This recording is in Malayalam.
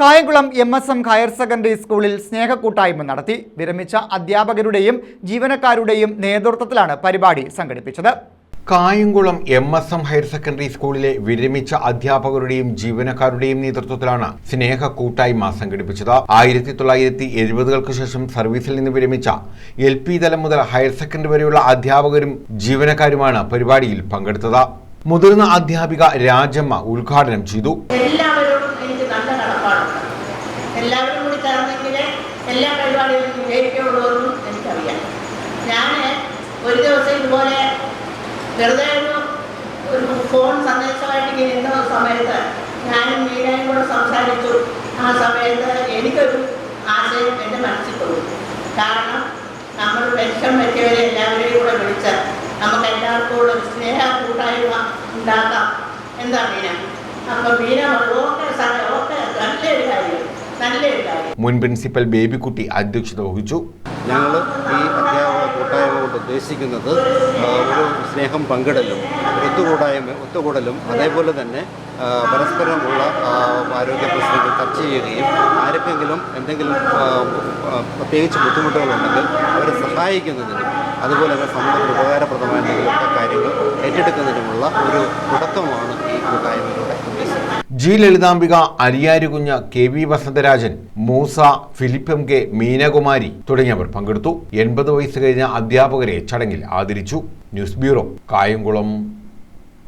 Kayamkulam M S M higher secondary സ്കൂളിൽ സ്നേഹക്കൂട്ടായ്മ നടത്തി. വിരമിച്ച അധ്യാപകരുടെയും ജീവനക്കാരുടെയും നേതൃത്വത്തിലാണ് പരിപാടി സംഘടിപ്പിച്ചത്. Kayamkulam M S M higher secondary സ്കൂളിലെ വിരമിച്ച അധ്യാപകരുടെയും ജീവനക്കാരുടെയും നേതൃത്വത്തിലാണ് സ്നേഹ കൂട്ടായ്മ സംഘടിപ്പിച്ചത്. ആയിരത്തി തൊള്ളായിരത്തി എഴുപതുകൾക്ക് ശേഷം സർവീസിൽ നിന്ന് വിരമിച്ച എൽ പി തലം മുതൽ ഹയർ സെക്കൻഡറി വരെയുള്ള അധ്യാപകരും ജീവനക്കാരുമാണ് പരിപാടിയിൽ പങ്കെടുത്തത്. മുതിർന്ന അധ്യാപിക രാജമ്മ ഉദ്ഘാടനം ചെയ്തു. കടപ്പാടുണ്ട് എല്ലാവരും കൂടി ചേർന്നെങ്കിലേ എല്ലാ പരിപാടികളും വിജയിക്കുള്ളൂ എനിക്കറിയാം. ഞാൻ ഒരു ദിവസം ഇതുപോലെ വെറുതെ ഒരു ഒരു ഫോൺ സന്ദേശമായിട്ട് ഇങ്ങനെ ഇരുന്ന സമയത്ത് ഞാനും മീനായും കൂടെ സംസാരിച്ചു. ആ സമയത്ത് എനിക്കൊരു ആശയം എന്റെ മനസ്സിൽ തോന്നി. കാരണം നമ്മൾ പെൻഷൻ വെച്ചവരെ എല്ലാവരെയും കൂടെ വിളിച്ച് നമുക്ക് എല്ലാവർക്കും കൂടെ സ്നേഹ കൂട്ടായ്മ ഉണ്ടാക്കാം. എന്താ മീന? അപ്പം മീന പറഞ്ഞു, മുൻ പ്രിൻസിപ്പൽ ബേബിക്കുട്ടി അധ്യക്ഷത വഹിച്ചു. ഞങ്ങൾ ഈ അധ്യാപക കൂട്ടായ്മ കൊണ്ട് ഉദ്ദേശിക്കുന്നത് ഒരു സ്നേഹം പങ്കിടലും ഒത്തുകൂടായ്മ ഒത്തുകൂടലും അതേപോലെ തന്നെ പരസ്പരമുള്ള ആരോഗ്യ പ്രശ്നങ്ങൾ ചർച്ച ചെയ്യുകയും ആർക്കെങ്കിലും എന്തെങ്കിലും പ്രത്യേകിച്ച് ബുദ്ധിമുട്ടുകളുണ്ടെങ്കിൽ അവരെ സഹായിക്കുന്നതിനും അതുപോലെ തന്നെ സമൂഹത്തിന് ഉപകാരപ്രദമായ എന്തെങ്കിലുമൊക്കെ കാര്യങ്ങൾ ഏറ്റെടുക്കുന്നതിനുമുള്ള ഒരു തുടക്കമാണ് ഈ കൂട്ടായ്മയിലൂടെ ഉദ്ദേശിക്കുന്നത്. G Lalithambika Ariyarukunju K V Vasantharajan Moosa Philip M K Meenakumari തുടങ്ങിയവർ പങ്കെടുത്തു. എൺപത് വയസ്സ് കഴിഞ്ഞ അധ്യാപകരെ ചടങ്ങിൽ ആദരിച്ചു. News bureau Kayamkulam.